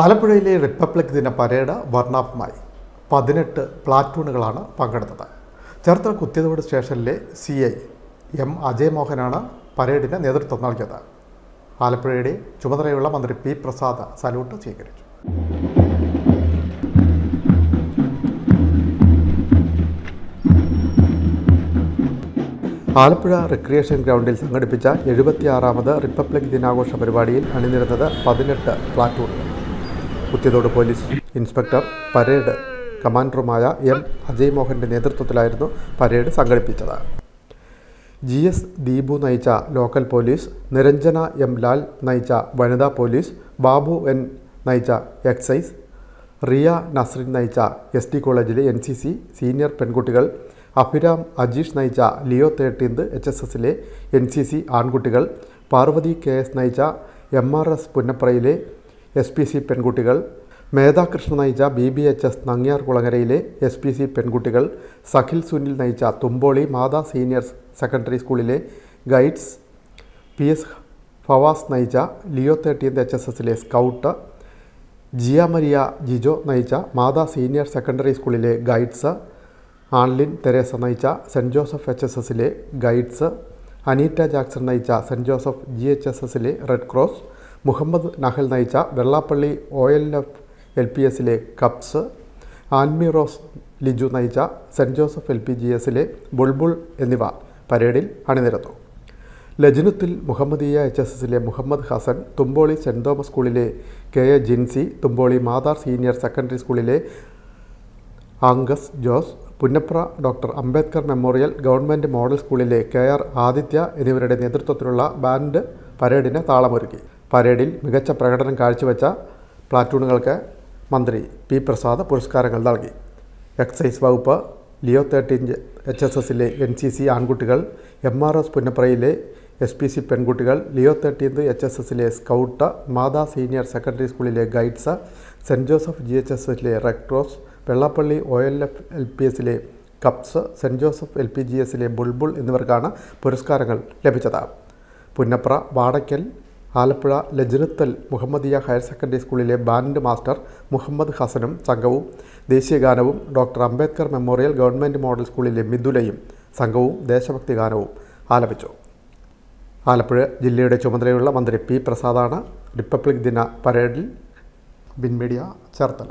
ആലപ്പുഴയിലെ റിപ്പബ്ലിക് ദിന പരേഡ് വർണാഭമായി. പതിനെട്ട് പ്ലാറ്റൂണുകളാണ് പങ്കെടുത്തത്. ചേർത്തല കുത്തിയതോട് സ്റ്റേഷനിലെ സി ഐ എം അജയ് മോഹനാണ് പരേഡിന് നേതൃത്വം നൽകിയത്. ആലപ്പുഴയുടെ ചുമതലയുള്ള മന്ത്രി പി പ്രസാദ് സല്യൂട്ട് സ്വീകരിച്ചു. ആലപ്പുഴ റിക്രിയേഷൻ ഗ്രൗണ്ടിൽ സംഘടിപ്പിച്ച എഴുപത്തിയാറാമത് റിപ്പബ്ലിക് ദിനാഘോഷ പരിപാടിയിൽ അണിനിരുന്നത് പതിനെട്ട് പ്ലാറ്റൂണുകൾ. കുത്തിയതോട് പോലീസ് ഇൻസ്പെക്ടർ പരേഡ് കമാൻഡറുമായ എം അജയ് മോഹന്റെ നേതൃത്വത്തിലായിരുന്നു പരേഡ് സംഘടിപ്പിച്ചത്. ജി എസ് ദീപു നയിച്ച local police Niranjana M Lal നയിച്ച വനിതാ പോലീസ് ബാബു എൻ നയിച്ച എക്സൈസ് റിയ നസ്രിൻ നയിച്ച എസ് ടി കോളേജിലെ എൻ സി സി സീനിയർ പെൺകുട്ടികൾ അഭിരാം അജീഷ് നയിച്ച ലിയോ തേർട്ടീൻത് എച്ച് എസ് എസിലെ എൻ സി സി ആൺകുട്ടികൾ പാർവതി കെ എസ് നയിച്ച എം ആർ എസ് പുന്നപ്രയിലെ എസ് പി സി പെൺകുട്ടികൾ. മേധാകൃഷ്ണ നയിച്ച ബി ബി എച്ച് എസ് നങ്ങ്യാർ കുളങ്ങരയിലെ എസ് പി സി പെൺകുട്ടികൾ. സഖിൽ സുനിൽ നയിച്ച തുമ്പോളി മാതാ സീനിയർ സെക്കൻഡറി സ്കൂളിലെ ഗൈഡ്സ്. പി എസ് ഫവാസ് നയിച്ച ലിയോ തേർട്ടീൻത് എച്ച് എസ് എസിലെ സ്കൗട്ട്. ജിയ മരിയ ജിജോ നയിച്ച മാതാ സീനിയർ സെക്കൻഡറി സ്കൂളിലെ ഗൈഡ്സ്. ആൺലിൻ തെരേസ നയിച്ച സെന്റ് ജോസഫ് എച്ച് എസ് എസിലെ ഗൈഡ്സ്. അനീറ്റ ജാക്സൺ നയിച്ച saint Joseph G H S എസിലെ റെഡ് ക്രോസ്. മുഹമ്മദ് നഹൽ നയിച്ച Vellappally O L F L P എസിലെ കപ്സ് ആൻമി റോസ് ലിജു നയിച്ച saint Joseph L P G എസിലെ ബുൾബുൾ എന്നിവ പരേഡിൽ അണിനിരന്നു. ലജ്നുത്തിൽ മുഹമ്മദീയ എച്ച് എസ് എസിലെ മുഹമ്മദ് ഹസൻ തുമ്പോളി സെന്റ് തോമസ് സ്കൂളിലെ K A Jincy Thumpoly Matha senior secondary സ്കൂളിലെ Angus Jose Punnapra doctor Ambedkar memorial government model സ്കൂളിലെ കെ ആർ ആദിത്യ എന്നിവരുടെ നേതൃത്വത്തിലുള്ള ബാൻഡ് പരേഡിന് താളമൊരുക്കി. പരേഡിൽ മികച്ച പ്രകടനം കാഴ്ചവെച്ച പ്ലാറ്റൂണുകൾക്ക് മന്ത്രി പി പ്രസാദ് പുരസ്കാരങ്ങൾ നൽകി. എക്സൈസ് വകുപ്പ് ലിയോ തേർട്ടീൻ എച്ച് എസ് എസിലെ എൻ സി സി ആൺകുട്ടികൾ എം ആർ എസ് പുന്നപ്രയിലെ എസ് പി സി പെൺകുട്ടികൾ ലിയോ തേർട്ടീൻത് എച്ച് എസ് എസിലെ സ്കൗട്ട് മാതാ സീനിയർ സെക്കൻഡറി സ്കൂളിലെ guides saint Joseph G H S എസിലെ red cross Vellappally O L F L P എസിലെ cubs saint Joseph L P G എസിലെ ബുൾബുൾ എന്നിവർക്കാണ് പുരസ്കാരങ്ങൾ ലഭിച്ചത്. പുന്നപ്ര വാടയ്ക്കൽ ആലപ്പുഴ ലജ്നത്തൽ മുഹമ്മദിയ ഹയർ സെക്കൻഡറി സ്കൂളിലെ ബാൻഡ് മാസ്റ്റർ മുഹമ്മദ് ഹസനും സംഘവും ദേശീയഗാനവും doctor Ambedkar memorial government model സ്കൂളിലെ മിഥുലയും സംഘവും ദേശഭക്തി ഗാനവും ആലപിച്ചു. ആലപ്പുഴ ജില്ലയുടെ ചുമതലയുള്ള മന്ത്രി പി. പ്രസാദാണ് റിപ്പബ്ലിക് ദിന പരേഡിൽ ബിൻ മീഡിയ ചേർത്തല.